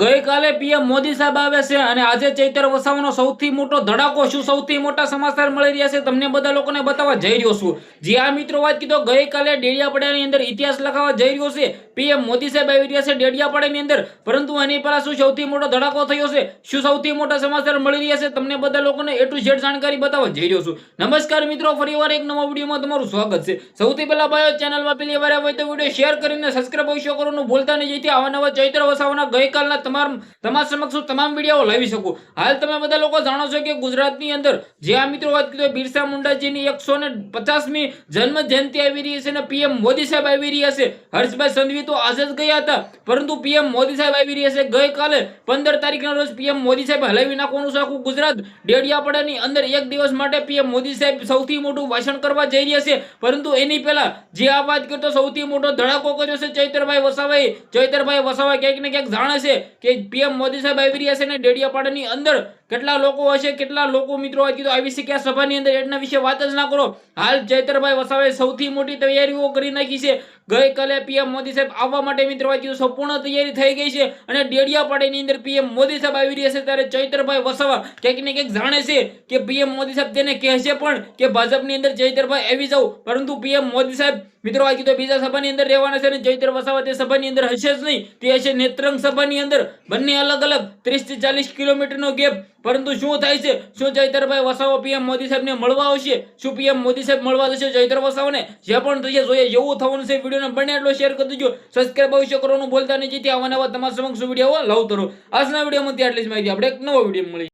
ગઈકાલે પીએમ મોદી સાહેબ આવે છે અને આજે ચૈતર વસાવાનો સૌથી મોટો ધડાકો શું? સૌથી મોટા સમાચાર મળી રહ્યા છે. તમને બધા લોકોને બતાવવા જઈ રહ્યો છું. જે આ મિત્રો, વાત કીધો, ગઈકાલે ડેડિયાપાડાની અંદર ઇતિહાસ લખાવવા જઈ રહ્યો છે. પીએમ મોદી સાહેબ આવી રહ્યા છે ડેડિયાપાડાની અંદર. પરંતુ એની પહેલા શું સૌથી મોટો ધડાકો થયો છે? શું સૌથી મોટા સમાચાર મળી રહ્યા છે? તમને બધા લોકોને એ ટુ ઝેડ જાણકારી બતાવવા જઈ રહ્યો છું. નમસ્કાર, મિત્રો ફરીવાર એક નવા વિડીયોમાં તમારું સ્વાગત છે. સૌથી પહેલા ભાઈઓ ચેનલમાં પેલી વાર આવે તો વીડિયો શેર કરીને સબસ્ક્રાઇબ અવશ્ય કરવાનું ભૂલતા નહીં. જેથી આવા નવા ચૈત્ર વસાવાના ગઈકાલના તમામ સમક્ષ તમામ વીડિયો લાવી શકું. હાલ તમે બધા લોકો જાણો છો કે ગુજરાતની અંદર જે આ મિત્રો વાત કરી બિરસા મુંડાજીની એકસો ને પચાસમી જન્મ જયંતિ આવી રહી છે અને પીએમ મોદી સાહેબ આવી રહ્યા છે. હર્ષભાઈ સંઘવી તો આજે જ ગયા હતા, પરંતુ પીએમ મોદી સાહેબ આવી રહ્યા છે. ગઈકાલે પંદર તારીખના રોજ પીએમ મોદી સાહેબ હલાવી નાખવાનું છે આખું ગુજરાત. ડેડિયાપાડાની અંદર એક દિવસ માટે પીએમ મોદી સાહેબ સૌથી મોટું ભાષણ કરવા જઈ રહ્યા છે. પરંતુ એની પહેલા જે આ વાત કરતો સૌથી મોટો ધડાકો કર્યો છે ચૈતરભાઈ વસાવાએ. ચૈતરભાઈ વસાવા ક્યાંક ને ક્યાંક જાણે છે કે પીએમ મોદી સાહેબ આવી રહ્યા છે ને ડેડિયાપાડાની અંદર કેટલા લોકો હશે, કેટલા લોકો મિત્રો વાત કીધું આવી શક્યા સભાની અંદર એના વિશે વાત જ ના કરો. હાલ ચૈતરભાઈ વસાવે સૌથી મોટી તૈયારીઓ કરી નાખી છે. ગઈકાલે પીએમ મોદી સાહેબ આવવા માટે મિત્રો વાત કીધું, સંપૂર્ણ તૈયારી થઈ ગઈ છે અને ડેડિયાપાડીની અંદર પીએમ મોદી સાહેબ આવી રહ્યા છે ત્યારે ચૈતરભાઈ વસાવા ક્યાંક ને ક્યાંક જાણે છે કે પીએમ મોદી સાહેબ તેને કહેશે પણ કે ભાજપની અંદર ચૈતરભાઈ આવી જાવ. પરંતુ પીએમ મોદી સાહેબ મિત્રો આ કીધું બીજા સભાની અંદર રહેવાના છે અને ચૈત્ર વસાવા તે સભાની અંદર હશે જ નહીં. તે હશે નેત્રંગ સભાની અંદર. બંને અલગ અલગ ત્રીસથી ચાલીસ કિલોમીટરનો ગેપ પરંતુ શું થાય છે? શું ચૈતરભાઈ વસાવો પીએમ મોદી સાહેબને મળવા આવશે? શું પીએમ મોદી સાહેબ મળવા જશે ચૈત્ર વસાવાને? જે પણ થશે, જોઈએ જેવું થવાનું છે. વિડીયોને બને એટલો શેર કરી દેજો. સબસ્ક્રાઈબ અવશ્ય કરવાનું ભૂલતા નહીં. જેથી આવા નવા તમારા સમક્ષ વીડિયો લવ રહો આજના વિડીયોમાં ત્યાં એટલી જ માહિતી. આપણે એક નવો વીડિયો મળી